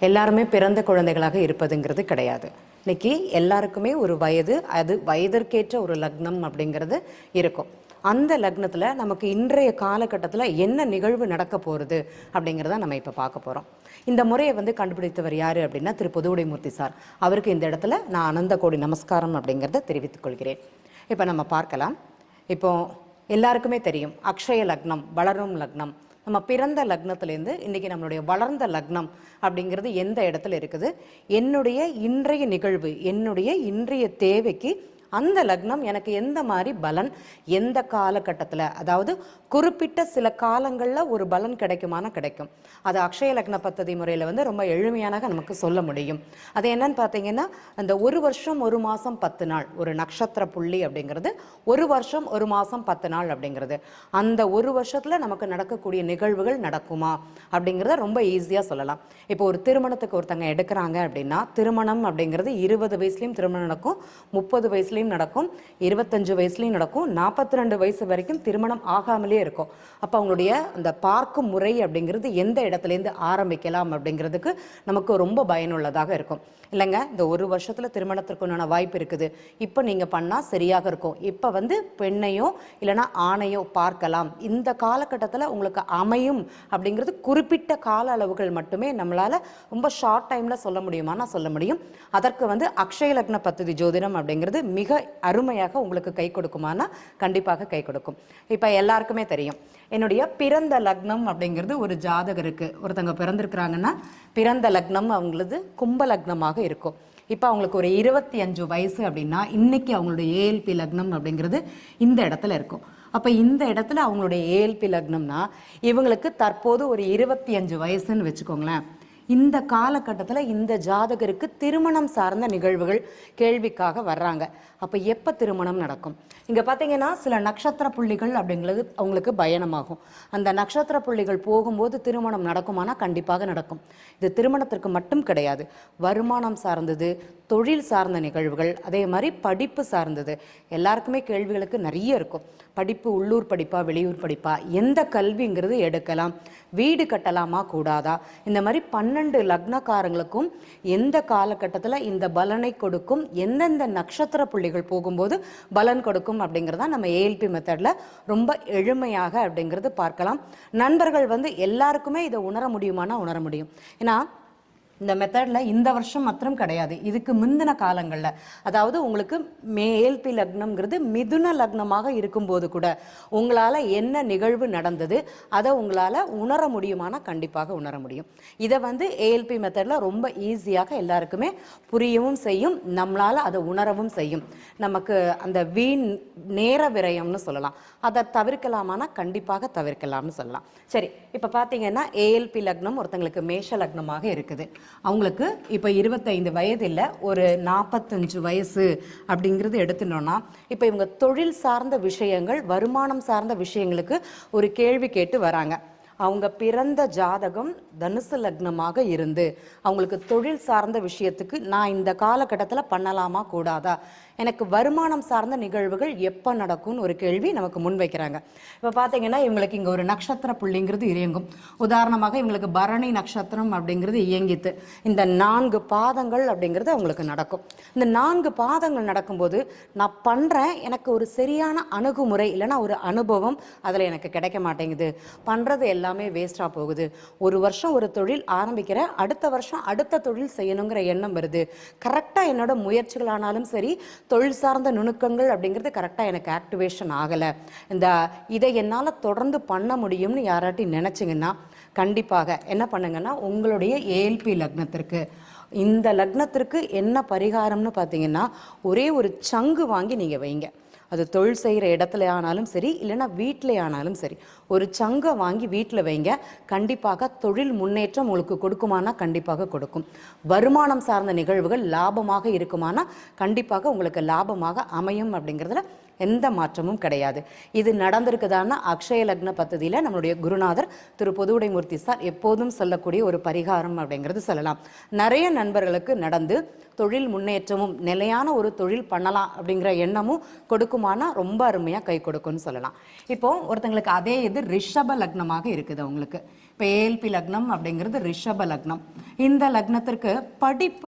எல்லாருமே பிறந்த குழந்தைகளாக இருப்பதுங்கிறது கிடையாது. இன்னைக்கு எல்லாருக்குமே ஒரு வயது அது வயதிற்கேற்ற ஒரு லக்னம் அப்படிங்கிறது இருக்கும். அந்த லக்னத்தில் நமக்கு இன்றைய காலகட்டத்தில் என்ன நிகழ்வு நடக்க போகிறது அப்படிங்கிறத நம்ம இப்போ பார்க்க போகிறோம் இந்த முறையை வந்து கண்டுபிடித்தவர் யார் அப்படின்னா திரு புதுவுடைமூர்த்தி சார். அவருக்கு இந்த இடத்துல நான் அனந்த கோடி நமஸ்காரம் அப்படிங்கிறத தெரிவித்துக் கொள்கிறேன். இப்போ நம்ம பார்க்கலாம். இப்போ எல்லாருக்குமே தெரியும். அக்ஷய லக்னம் வளரும் லக்னம் நம்ம பிறந்த லக்னத்திலேருந்து இன்றைக்கி நம்மளுடைய வளர்ந்த லக்னம் அப்படிங்கிறது எந்த இடத்துல இருக்குது? என்னுடைய இன்றைய நிகழ்வு என்னுடைய இன்றைய தேவைக்கு அந்த லக்னம் எனக்கு எந்த மாதிரி பலன்? எந்த காலகட்டத்தில்? அதாவது குறிப்பிட்ட சில காலங்களில் ஒரு பலன் கிடைக்குமான கிடைக்கும். அது அக்ஷய லக்ன பத்ததி முறையில் வந்து ரொம்ப எளிமையாக நமக்கு சொல்ல முடியும். அது என்னன்னு பார்த்தீங்கன்னா அந்த ஒரு வருஷம் ஒரு மாதம் பத்து நாள் ஒரு நட்சத்திர புள்ளி அப்படிங்கிறது ஒரு வருஷம் ஒரு மாதம் பத்து நாள் அப்படிங்கிறது. அந்த ஒரு வருஷத்தில் நமக்கு நடக்கக்கூடிய நிகழ்வுகள் நடக்குமா? அப்படிங்கிறத ரொம்ப ஈஸியாக சொல்லலாம். இப்போ ஒரு திருமணத்துக்கு ஒருத்தங்க எடுக்கிறாங்க அப்படின்னா திருமணம் அப்படிங்கிறது இருபது வயசுலையும் திருமணம் நடக்கும் முப்பது வயசுல வயசுலேயும் நடக்கும் இருபத்தஞ்சு வயசுலையும் நடக்கும் நாற்பத்தி ரெண்டு வயசு வரைக்கும் திருமணம் ஆகாமலே இருக்கும். அப்போ அவங்களுடைய அந்த பார்க்கும் முறை அப்படிங்கிறது எந்த இடத்துலேருந்து ஆரம்பிக்கலாம் அப்படிங்கிறதுக்கு நமக்கு ரொம்ப பயனுள்ளதாக இருக்கும். இல்லைங்க இந்த ஒரு வருஷத்தில் திருமணத்திற்குண்டான வாய்ப்பு இருக்குது. இப்போ நீங்கள் பண்ணால் சரியாக இருக்கும். இப்போ வந்து பெண்ணையோ இல்லைனா ஆணையோ பார்க்கலாம். இந்த காலகட்டத்தில் உங்களுக்கு அமையும் அப்படிங்கிறது குறிப்பிட்ட கால அளவுகள் மட்டுமே நம்மளால் ரொம்ப ஷார்ட் டைமில் சொல்ல முடியுமானா சொல்ல முடியும். அதற்கு வந்து அக்ஷய லக்ன பத்ததி ஜோதிடம் அப்படிங்கிறது மிக மிக அருமையாக உங்களுக்கு கை கொடுக்குமானா கண்டிப்பாக கை கொடுக்கும். இப்போ எல்லாருக்குமே தெரியும். என்னுடைய பிறந்த லக்னம் அப்படிங்கிறது ஒரு ஜாதகருக்கு ஒருத்தங்க பிறந்திருக்கிறாங்கன்னா பிறந்த லக்னம் அவங்களது கும்ப லக்னமாக இருக்கும். இப்போ அவங்களுக்கு ஒரு இருபத்தி அஞ்சு வயசு அப்படின்னா இன்னைக்கு அவங்களுடைய ஏஎல்பி லக்னம் அப்படிங்கிறது இந்த இடத்துல இருக்கும். அப்போ இந்த இடத்துல அவங்களுடைய ஏஎல்பி லக்னம்னா இவங்களுக்கு தற்போது ஒரு இருபத்தி அஞ்சு வயசுன்னு வச்சுக்கோங்களேன். இந்த காலகட்டத்தில் இந்த ஜாதகருக்கு திருமணம் சார்ந்த நிகழ்வுகள் கேள்விக்காக வர்றாங்க. அப்போ எப்போ திருமணம் நடக்கும்? இங்கே பார்த்தீங்கன்னா சில நட்சத்திர புள்ளிகள் அப்படிங்கிறது அவங்களுக்கு பயணமாகும். அந்த நட்சத்திர புள்ளிகள் போகும்போது திருமணம் நடக்குமானா கண்டிப்பாக நடக்கும். இது திருமணத்திற்கு மட்டும் கிடையாது. வருமானம் சார்ந்தது தொழில் சார்ந்த நிகழ்வுகள் அதே மாதிரி படிப்பு சார்ந்தது. எல்லாருக்குமே கேள்விகளுக்கு நிறைய இருக்கும். படிப்பு உள்ளூர் படிப்பா வெளியூர் படிப்பா எந்த கல்விங்கிறது எடுக்கலாம். வீடு கட்டலாமா கூடாதா? இந்த மாதிரி பன்னெண்டு லக்னக்காரங்களுக்கும் எந்த காலகட்டத்தில் இந்த பலனை கொடுக்கும் எந்தெந்த நட்சத்திர புள்ளிகள் போகும்போது பலன் கொடுக்கும் அப்படிங்கிறத நம்ம ஏஎல்பி மெத்தடில் ரொம்ப எளிமையாக அப்படிங்கிறது பார்க்கலாம். நண்பர்கள் வந்து எல்லாருக்குமே இதை உணர முடியுமானா உணர முடியும். ஏன்னா இந்த மெத்தடில் இந்த வருஷம் மாத்திரம் கிடையாது. இதுக்கு முந்தின காலங்களில். அதாவது உங்களுக்கு மேல்பி லக்னம்ங்கிறது மிதுன லக்னமாக இருக்கும்போது கூட உங்களால் என்ன நிகழ்வு நடந்தது அதை உங்களால் உணர முடியுமானா கண்டிப்பாக உணர முடியும். இதை வந்து ஏஎல்பி மெத்தடில் ரொம்ப ஈஸியாக எல்லாருக்குமே புரியவும் செய்யும் நம்மளால் அதை உணரவும் செய்யும். நமக்கு அந்த வீண் நேர விரயம்னு சொல்லலாம். அதை தவிர்க்கலாமானா கண்டிப்பாக தவிர்க்கலாம்னு சொல்லலாம். சரி இப்போ பார்த்தீங்கன்னா ஏஎல்பி லக்னம் ஒருத்தங்களுக்கு மேஷ லக்னமாக இருக்குது. அவங்களுக்கு இப்போ இருபத்தைந்து வயது இல்லை ஒரு நாற்பத்தஞ்சு வயசு அப்படிங்கிறது எடுத்துட்டோம்னா இப்போ இவங்க தொழில் சார்ந்த விஷயங்கள் வருமானம் சார்ந்த விஷயங்களுக்கு ஒரு கேள்வி கேட்டு வராங்க. அவங்க பிறந்த ஜாதகம் தனுசு லக்னமாக இருந்து அவங்களுக்கு தொழில் சார்ந்த விஷயத்துக்கு நான் இந்த காலகட்டத்தில் பண்ணலாமா கூடாதா? எனக்கு வருமானம் சார்ந்த நிகழ்வுகள் எப்போ நடக்கும்னு ஒரு கேள்வி நமக்கு முன்வைக்கிறாங்க இப்போ பார்த்தீங்கன்னா இவங்களுக்கு இங்கே ஒரு நட்சத்திர புள்ளிங்கிறது இயங்கும். உதாரணமாக இவங்களுக்கு பரணி நட்சத்திரம் அப்படிங்கிறது இயங்கித்து இந்த நான்கு பாதங்கள் அப்படிங்கிறது அவங்களுக்கு நடக்கும். இந்த நான்கு பாதங்கள் நடக்கும்போது நான் பண்ணுறேன் எனக்கு ஒரு சரியான அணுகுமுறை இல்லைன்னா ஒரு அனுபவம் அதில் எனக்கு கிடைக்க மாட்டேங்குது. பண்ணுறது எல்லாம் எல்லாமே வேஸ்ட்டாக போகுது. ஒரு வருஷம் ஒரு தொழில் ஆரம்பிக்கிற அடுத்த வருஷம் அடுத்த தொழில் செய்யணுங்கிற எண்ணம் வருது. கரெக்டாக என்னோட முயற்சிகளானாலும் சரி தொழில் சார்ந்த நுணுக்கங்கள் அப்படிங்கிறது கரெக்டாக எனக்கு ஆக்டிவேஷன் ஆகலை. இந்த இதை என்னால் தொடர்ந்து பண்ண முடியும்னு யாராட்டி நினச்சிங்கன்னா கண்டிப்பாக என்ன பண்ணுங்கன்னா உங்களுடைய ஏஎல்பி லக்னத்திற்கு. இந்த லக்னத்திற்கு என்ன பரிகாரம்னு பார்த்தீங்கன்னா ஒரே ஒரு சங்கு வாங்கி நீங்கள் வைங்க. அது தொழில் செய்கிற இடத்துல ஆனாலும் சரி இல்லைன்னா வீட்டில் ஆனாலும் சரி. ஒரு சங்கை வாங்கி வீட்டில் வைங்க. கண்டிப்பாக தொழில் முன்னேற்றம் உங்களுக்கு கொடுக்குமானா கண்டிப்பாக கொடுக்கும். வருமானம் சார்ந்த நிகழ்வுகள் லாபமாக இருக்குமானா கண்டிப்பாக உங்களுக்கு லாபமாக அமையும் அப்படிங்கிறதுல எந்த மாற்றமும் கிடையாது. இது நடந்திருக்குதான்னா அக்ஷய லக்ன பദ്ധதியில் நம்மளுடைய குருநாதர் திரு பொதுவுடைமூர்த்தி சார் எப்போதும் சொல்லக்கூடிய ஒரு பரிகாரம் அப்படிங்கிறது சொல்லலாம். நிறைய நண்பர்களுக்கு நடந்து தொழில் முன்னேற்றமும் நிலையான ஒரு தொழில் பண்ணலாம் அப்படிங்கிற எண்ணமும் கொடுக்குமானா ரொம்ப அருமையாக கை கொடுக்கும்னு சொல்லலாம். இப்போ ஒருத்தங்களுக்கு அதே இது ரிஷப லக்னமாக இருக்குது அவங்களுக்கு. இப்போ ஏஎல்பி லக்னம் அப்படிங்கிறது ரிஷப லக்னம். இந்த லக்னத்திற்கு படிப்பு